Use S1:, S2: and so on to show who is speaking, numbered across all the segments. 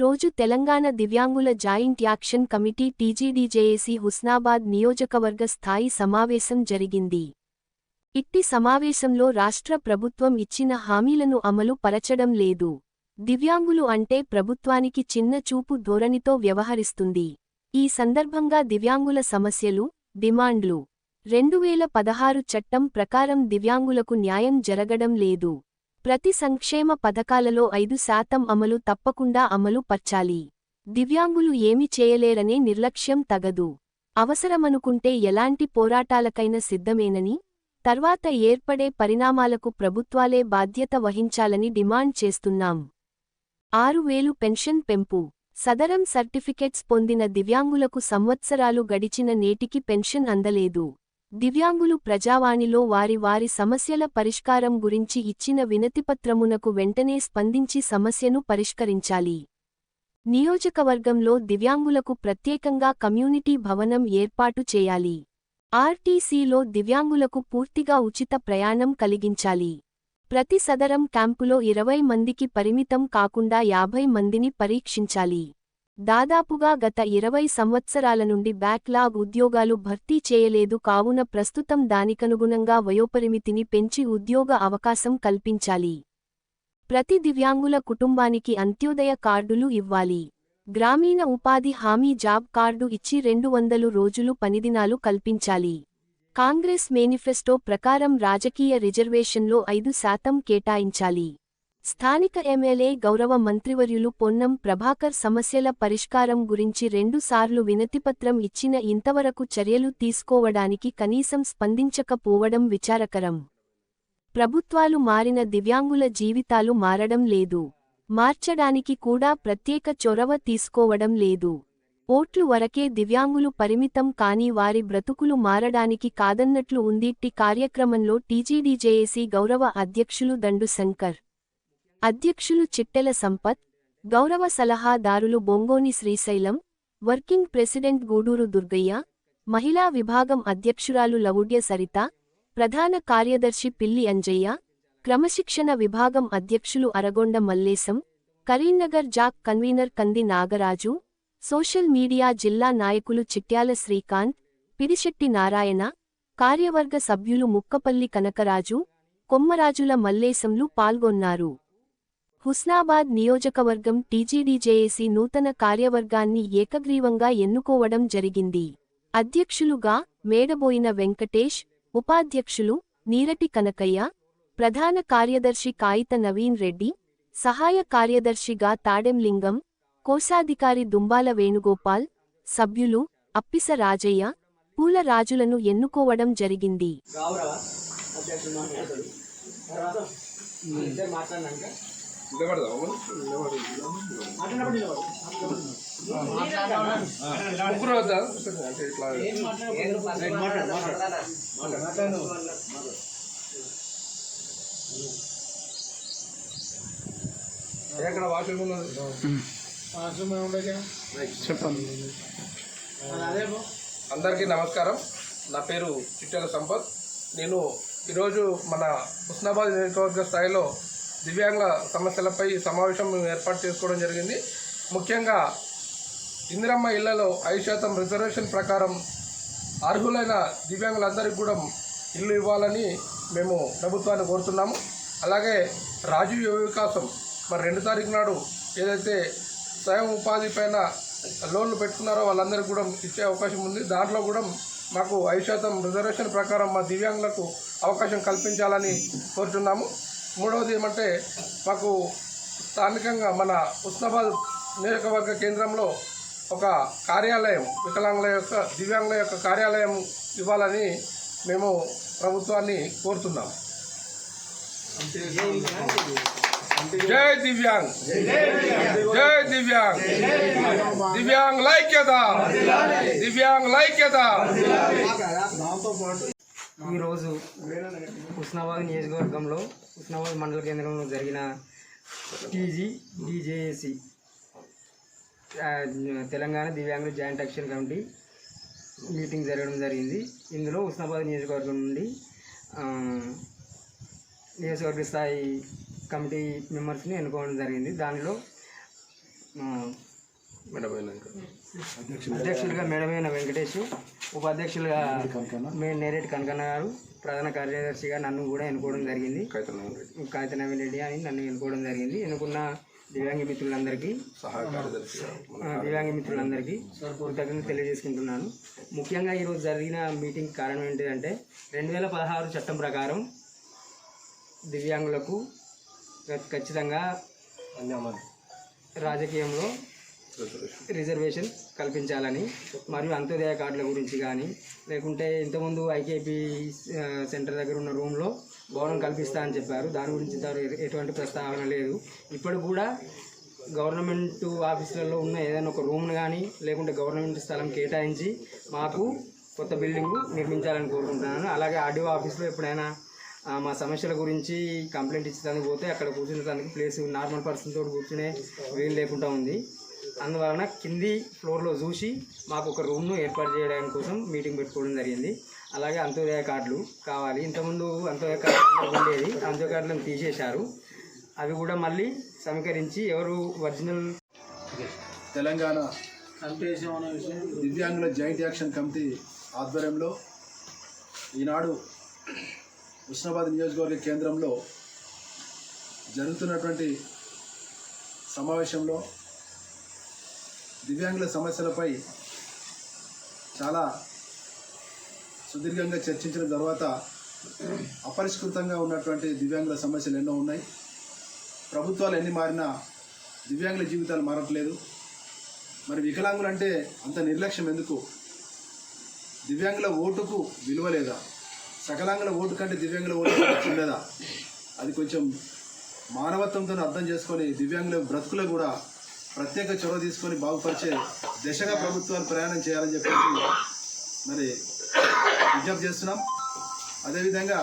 S1: రోజు తెలంగాణ దివ్యాంగుల joint action committee TGDJAC Husnabad నియోజకవర్గ స్థాయి సమావేశం జరిగింది. ఇట్టి సమావేశంలో రాష్ట్ర ప్రభుత్వం ఇచ్చిన హామీలను అమలు పరచడం లేదు. దివ్యాంగులు అంటే ప్రభుత్వానికి చిన్న చూపు ధోరణితో వ్యవహరిస్తుంది. ఈ సందర్భంగా దివ్యాంగుల సమస్యలు డిమాండ్లు. రెండువేల పదహారు చట్టం ప్రకారం దివ్యాంగులకు న్యాయం జరగడం లేదు. ప్రతి సంక్షేమ పథకాలలో ఐదు శాతం అమలు తప్పకుండా అమలు పర్చాలి. దివ్యాంగులు ఏమి చేయలేరనే నిర్లక్ష్యం తగదు. అవసరమనుకుంటే ఎలాంటి పోరాటాలకైనా సిద్ధమేనని తర్వాత ఏర్పడే పరిణామాలకు ప్రభుత్వాలే బాధ్యత వహించాలని డిమాండ్ చేస్తున్నాం. ఆరు వేలు పెన్షన్ పెంపు. సదరం సర్టిఫికెట్స్ పొందిన దివ్యాంగులకు సంవత్సరాలు గడిచిన నేటికి పెన్షన్ అందలేదు. దివ్యాంగులు ప్రజావాణిలో వారి వారి సమస్యల పరిష్కారం గురించి ఇచ్చిన వినతిపత్రమునకు వెంటనే స్పందించి సమస్యను పరిష్కరించాలి. నియోజకవర్గంలో దివ్యాంగులకు ప్రత్యేకంగా కమ్యూనిటీ భవనం ఏర్పాటు చేయాలి. ఆర్టీసీలో దివ్యాంగులకు పూర్తిగా ఉచిత ప్రయాణం కలిగించాలి. ప్రతి సదరం క్యాంపులో ఇరవై మందికి పరిమితం కాకుండా యాభై మందిని పరీక్షించాలి. దాదాపుగా గత ఇరవై సంవత్సరాల నుండి బ్యాక్లాగ్ ఉద్యోగాలు భర్తీ చేయలేదు కావున ప్రస్తుతం దానికనుగుణంగా వయోపరిమితిని పెంచి ఉద్యోగ అవకాశం కల్పించాలి. ప్రతి దివ్యాంగుల కుటుంబానికి అంత్యోదయ కార్డులు ఇవ్వాలి. గ్రామీణ ఉపాధి హామీ జాబ్ కార్డు ఇచ్చి రెండు వందలు రోజులు పనిదినాలు కల్పించాలి. కాంగ్రెస్ మేనిఫెస్టో ప్రకారం రాజకీయ రిజర్వేషన్లో ఐదు శాతం కేటాయించాలి. స్థానిక ఎమ్మెల్యే గౌరవ మంత్రివర్యులు పొన్నం ప్రభాకర్ సమస్యల పరిష్కారం గురించి రెండుసార్లు వినతిపత్రం ఇచ్చిన ఇంతవరకు చర్యలు తీసుకోవడానికి కనీసం స్పందించకపోవడం విచారకరం. ప్రభుత్వాలు మారిన దివ్యాంగుల జీవితాలు మారడం లేదు. మార్చడానికి కూడా ప్రత్యేక చొరవ తీసుకోవడం లేదు. ఓట్లు వరకే దివ్యాంగులు పరిమితం కాని వారి బ్రతుకులు మారడానికి కాదన్నట్లు ఉందిట్టి కార్యక్రమంలో టీజీడీజేఏసీ గౌరవ అధ్యక్షులు దండు శంకర్. అధ్యక్షులు చిట్టెల సంపత్ గౌరవ సలహాదారులు బొంగోని శ్రీశైలం వర్కింగ్ ప్రెసిడెంట్ గూడూరు దుర్గయ్య మహిళా విభాగం అధ్యక్షురాలు లవుడ్య సరిత ప్రధాన కార్యదర్శి పిల్లి అంజయ్య క్రమశిక్షణ విభాగం అధ్యక్షులు Aragonda Mallesham Karimnagar JAC convener Kandi Nagaraju social media జిల్లా నాయకులు చిట్యాల శ్రీకాంత్ పిడిశెట్టి నారాయణ కార్యవర్గ సభ్యులు ముక్కపల్లి కనకరాజు కొమ్మరాజుల మల్లేశంలు పాల్గొన్నారు. హుస్నాబాద్ నియోజకవర్గం టీజీడీజేఏసీ నూతన కార్యవర్గాన్ని ఏకగ్రీవంగా ఎన్నుకోవడం జరిగింది. అధ్యక్షులుగా మేడబోయిన వెంకటేష్ ఉపాధ్యక్షులు నీరటి కనకయ్య ప్రధాన కార్యదర్శి కాయిత నవీన్ రెడ్డి సహాయ కార్యదర్శిగా తాడెంలింగం కోశాధికారి దుంబాల వేణుగోపాల్ సభ్యులు అప్పిస రాజయ్య పూల రాజులను ఎన్నుకోవడం జరిగింది.
S2: ముగ్గురు వద్దా అంటే ఇట్లా ఎక్కడ వాషింగ్ ఉన్నది
S3: అది
S2: అందరికీ నమస్కారం. నా పేరు చిట్టెల సంపత్. నేను ఈరోజు మన హుస్నాబాద్ నియోజకవర్గ స్థాయిలో దివ్యాంగ సమస్యలపై సమావేశం మేము ఏర్పాటు చేసుకోవడం జరిగింది. ముఖ్యంగా ఇందిరమ్మ ఇళ్ళలో ఐదు శాతం రిజర్వేషన్ ప్రకారం అర్హులైన దివ్యాంగులందరికీ కూడా ఇల్లు ఇవ్వాలని మేము ప్రభుత్వాన్ని కోరుతున్నాము. అలాగే రాజీవ్ యువ వికాసం మరి రెండు తారీఖు నాడు ఏదైతే స్వయం ఉపాధి పైన లోన్లు పెట్టుకున్నారో వాళ్ళందరికీ కూడా ఇచ్చే అవకాశం ఉంది. దాంట్లో కూడా మాకు ఐదు శాతం రిజర్వేషన్ ప్రకారం మా దివ్యాంగులకు అవకాశం కల్పించాలని కోరుతున్నాము మూడవది ఏమంటే మాకు స్థానికంగా మన ఉస్నాబాద్ నియోజకవర్గ కేంద్రంలో ఒక కార్యాలయం వికలాంగుల యొక్క దివ్యాంగుల యొక్క కార్యాలయం ఇవ్వాలని మేము ప్రభుత్వాన్ని కోరుతున్నాం. జై దివ్యాంగ్. జై దివ్యాంగ్. దివ్యాంగ్ లైక్యత. దివ్యాంగ్ లైక్యత.
S4: ఈరోజు హుస్నాబాద్ నియోజకవర్గంలో హుస్నాబాద్ మండల కేంద్రంలో జరిగిన టీజీ డీజేఏసి తెలంగాణ దివ్యాంగుల జాయింట్ యాక్షన్ కమిటీ మీటింగ్ జరగడం జరిగింది. ఇందులో హుస్నాబాద్ నియోజకవర్గం నుండి నియోజకవర్గ స్థాయి కమిటీ మెంబర్స్ని ఎన్నుకోవడం జరిగింది. దానిలో ఆ, అధ్యక్షులుగా మేడమైన వెంకటేష్ ఉపాధ్యక్షులుగా మే నేరేటి కనకన్న గారు ప్రధాన కార్యదర్శిగా నన్ను కూడా ఎన్నుకోవడం జరిగింది.
S2: కైతనం
S4: కాగిత నవీన్ రెడ్డి అని నన్ను ఎన్నుకోవడం జరిగింది. ఎన్నుకున్న దివ్యాంగ మిత్రులందరికీ దివ్యాంగ మిత్రులందరికీ కృతజ్ఞతలు తెలియజేసుకుంటున్నాను. ముఖ్యంగా ఈరోజు జరిగిన మీటింగ్ కారణం ఏంటిదంటే రెండు వేల పదహారు చట్టం ప్రకారం దివ్యాంగులకు ఖచ్చితంగా రాజకీయంలో
S2: రిజర్వేషన్
S4: కల్పించాలని మరియు అంత్యోదయ కార్డుల గురించి కానీ లేకుంటే ఇంతకుముందు ఐకేపీ సెంటర్ దగ్గర ఉన్న రూమ్లో భవనం కల్పిస్తా అని చెప్పారు. దాని గురించి ఎటువంటి ప్రస్తావన లేదు. ఇప్పుడు కూడా గవర్నమెంట్ ఆఫీసులలో ఉన్న ఏదైనా ఒక రూమ్ను కానీ లేకుంటే గవర్నమెంట్ స్థలం కేటాయించి మాకు కొత్త బిల్డింగ్ నిర్మించాలని కోరుకుంటున్నాను. అలాగే ఆర్డీఓ ఆఫీస్లో ఎప్పుడైనా మా సమస్యల గురించి కంప్లైంట్ ఇచ్చేదానికి పోతే అక్కడ కూర్చునేదానికి ప్లేస్ నార్మల్ పర్సన్ తోటి కూర్చునే వీలు లేకుండా ఉంది. అందువలన కింది ఫ్లోర్లో చూసి మాకు ఒక రూమ్ను ఏర్పాటు చేయడానికి కోసం మీటింగ్ పెట్టుకోవడం జరిగింది. అలాగే అంత్యోదయ కార్డులు కావాలి. ఇంతకుముందు అంత్యోదయ కార్డులు ఉండేది అంత్యోదయ కార్డులను తీసేశారు. అవి కూడా మళ్ళీ సమీకరించి ఎవరు ఒరిజినల్
S5: తెలంగాణ
S3: అంటే
S5: దివ్యాంగుల జాయింట్ యాక్షన్ కమిటీ ఆధ్వర్యంలో ఈనాడు ఉస్నాబాద్ నియోజకవర్గ కేంద్రంలో జరుగుతున్నటువంటి సమావేశంలో దివ్యాంగుల సమస్యలపై చాలా సుదీర్ఘంగా చర్చించిన తర్వాత అపరిష్కృతంగా ఉన్నటువంటి దివ్యాంగుల సమస్యలు ఎన్నో ఉన్నాయి. ప్రభుత్వాలు ఎన్ని మారినా దివ్యాంగుల జీవితాలు మారట్లేదు. మరి వికలాంగులు అంటే అంత నిర్లక్ష్యం ఎందుకు? దివ్యాంగుల ఓటుకు విలువ లేదా? సకలాంగుల ఓటు కంటే దివ్యాంగుల ఓటు ఉండదా అది కొంచెం మానవత్వంతో అర్థం చేసుకొని దివ్యాంగుల బ్రతుకులు కూడా ప్రత్యేక చొరవ తీసుకొని బాగుపరిచే దిశగా ప్రభుత్వాలు ప్రయాణం చేయాలని చెప్పేసి మరి విజ్ఞప్తి చేస్తున్నాం. అదేవిధంగా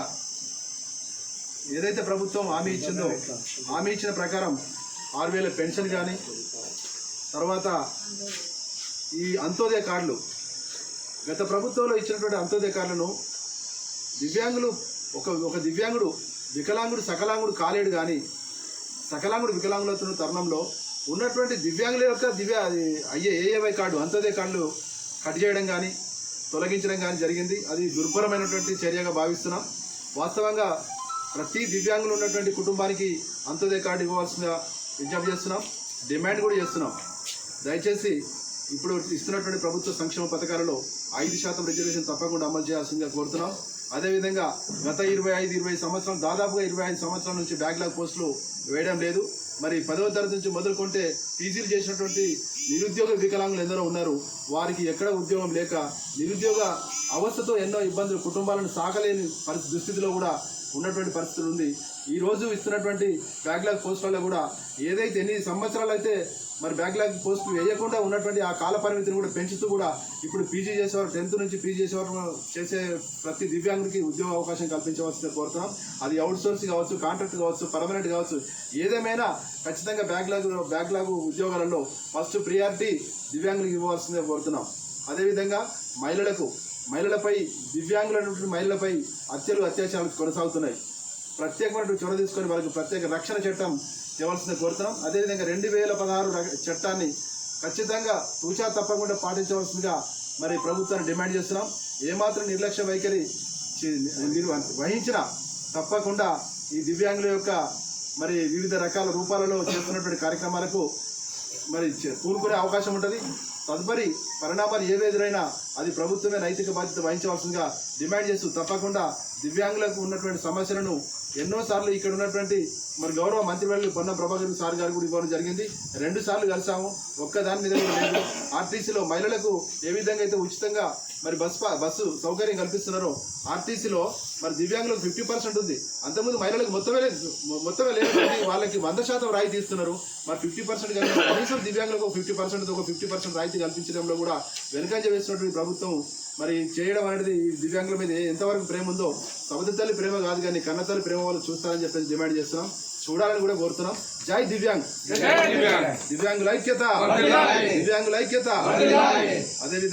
S5: ఏదైతే ప్రభుత్వం హామీ ఇచ్చిందో హామీ ఇచ్చిన ప్రకారం ఆరు వేల పెన్షన్ కానీ తర్వాత ఈ అంత్యోదయ కార్డులు గత ప్రభుత్వంలో ఇచ్చినటువంటి అంత్యోదయ కార్డులను దివ్యాంగులు ఒక ఒక దివ్యాంగుడు వికలాంగుడు సకలాంగుడు కాలేడు కానీ సకలాంగుడు వికలాంగులవుతున్న తరుణంలో ఉన్నటువంటి దివ్యాంగుల యొక్క దివ్య అది అయ్యే ఏఏవై కార్డు అంతదే కార్డులు కట్ చేయడం కానీ తొలగించడం కానీ జరిగింది. అది దుర్భరమైనటువంటి చర్యగా భావిస్తున్నాం. వాస్తవంగా ప్రతి దివ్యాంగులు ఉన్నటువంటి కుటుంబానికి అంతదే కార్డు ఇవ్వవలసిందిగా విజ్ఞప్తి చేస్తున్నాం. డిమాండ్ కూడా చేస్తున్నాం. దయచేసి ఇప్పుడు ఇస్తున్నటువంటి ప్రభుత్వ సంక్షేమ పథకాలలో ఐదు శాతం రిజర్వేషన్ తప్పకుండా అమలు చేయాల్సిందిగా కోరుతున్నాం. అదేవిధంగా గత ఇరవై ఐదు ఇరవై సంవత్సరం దాదాపుగా ఇరవై ఐదు సంవత్సరాల నుంచి బ్యాక్లాగ్ పోస్టులు వేయడం లేదు. మరి పదవ తరగతి నుంచి మొదలుకుంటే పీజీలు చేసినటువంటి నిరుద్యోగ వికలాంగులు ఎందరో ఉన్నారు. వారికి ఎక్కడ ఉద్యోగం లేక నిరుద్యోగ అవస్థతో ఎన్నో ఇబ్బందులు కుటుంబాలను సాగలేని పరిస్థితి దుస్థితిలో కూడా ఉన్నటువంటి పరిస్థితులు ఉంది. ఈరోజు ఇస్తున్నటువంటి బ్యాక్లాగ్ పోస్టులలో కూడా ఏదైతే ఎన్ని సంవత్సరాలు అయితే మరి బ్యాక్లాగ్ పోస్ట్ వేయకుండా ఉన్నటువంటి ఆ కాల పరిమితిని కూడా పెంచుతూ కూడా ఇప్పుడు పీజీ చేసేవారు టెన్త్ నుంచి పీజీ చేసేవారు చేసే ప్రతి దివ్యాంగుడికి ఉద్యోగ అవకాశం కల్పించవలసిందిగా కోరుతున్నాం. అది అవుట్ సోర్స్ కావచ్చు కాంట్రాక్ట్ కావచ్చు పర్మనెంట్ కావచ్చు ఏదేమైనా ఖచ్చితంగా బ్యాక్లాగ్ బ్యాక్లాగ్ ఉద్యోగాలలో ఫస్ట్ ప్రియారిటీ దివ్యాంగులకు ఇవ్వాల్సిందే కోరుతున్నాం. అదేవిధంగా మహిళలకు మహిళలపై దివ్యాంగులైనటువంటి మహిళలపై హత్యలు అత్యాచారాలు కొనసాగుతున్నాయి. ప్రత్యేకమైనటువంటి చొరవ తీసుకొని వాళ్ళకి ప్రత్యేక రక్షణ చట్టం తేవాల్సింది కోరుతున్నాం. అదేవిధంగా రెండు వేల పదహారు చట్టాన్ని ఖచ్చితంగా తూచా తప్పకుండా పాటించవలసిందిగా మరి ప్రభుత్వాన్ని డిమాండ్ చేస్తున్నాం. ఏమాత్రం నిర్లక్ష్య వైఖరి చి- వహించిన తప్పకుండా ఈ దివ్యాంగుల యొక్క మరి వివిధ రకాల రూపాలలో చేస్తున్నటువంటి కార్యక్రమాలకు మరి చే- అవకాశం ఉంటుంది. తదుపరి పరిణామాలు ఏవి ఎదురైనా అది ప్రభుత్వమే నైతిక బాధ్యత వహించవలసిందిగా డిమాండ్ చేస్తూ తప్పకుండా దివ్యాంగులకు ఉన్నటువంటి సమస్యలను ఎన్నోసార్లు ఇక్కడ ఉన్నటువంటి మరి గౌరవ మంత్రివర్యులు పొన్న ప్రభాకర్ సార్ గారు కూడా ఇవ్వడం జరిగింది. రెండు సార్లు కలిసాము ఒక్కదాని మీద ఆర్టీసీలో మహిళలకు ఏ విధంగా అయితే ఉచితంగా మరి బస్ బస్సు సౌకర్యం కల్పిస్తున్నారో. ఆర్టీసీలో మరి దివ్యాంగులకు ఫిఫ్టీ పర్సెంట్ ఉంది. అంతకుముందు మహిళలకు మొత్తమే లేదు మొత్తమే లేదు. వాళ్ళకి వంద శాతం రాయితీ ఇస్తున్నారు మరి ఫిఫ్టీ పర్సెంట్ కనీసం దివ్యాంగులకు ఒక ఫిఫ్టీ పర్సెంట్ ఒక ఫిఫ్టీ పర్సెంట్ రాయితీ కల్పించడంలో కూడా వెనుకంజ వేసినటువంటి ప్రభుత్వం మరి చేయడం అనేది ఈ దివ్యాంగుల మీద ఎంతవరకు ప్రేమ ఉందో సముద్ర తల్లి ప్రేమ కాదు కానీ కన్న తల్లి ప్రేమ వాళ్ళు చూస్తారని చెప్పేసి డిమాండ్ చేస్తున్నాం. చూడాలని కూడా కోరుతున్నాం. జై దివ్యాంగ్. దివ్యాంగుల ఐక్యత. దివ్యాంగుల ఐక్యత. అదేవిధంగా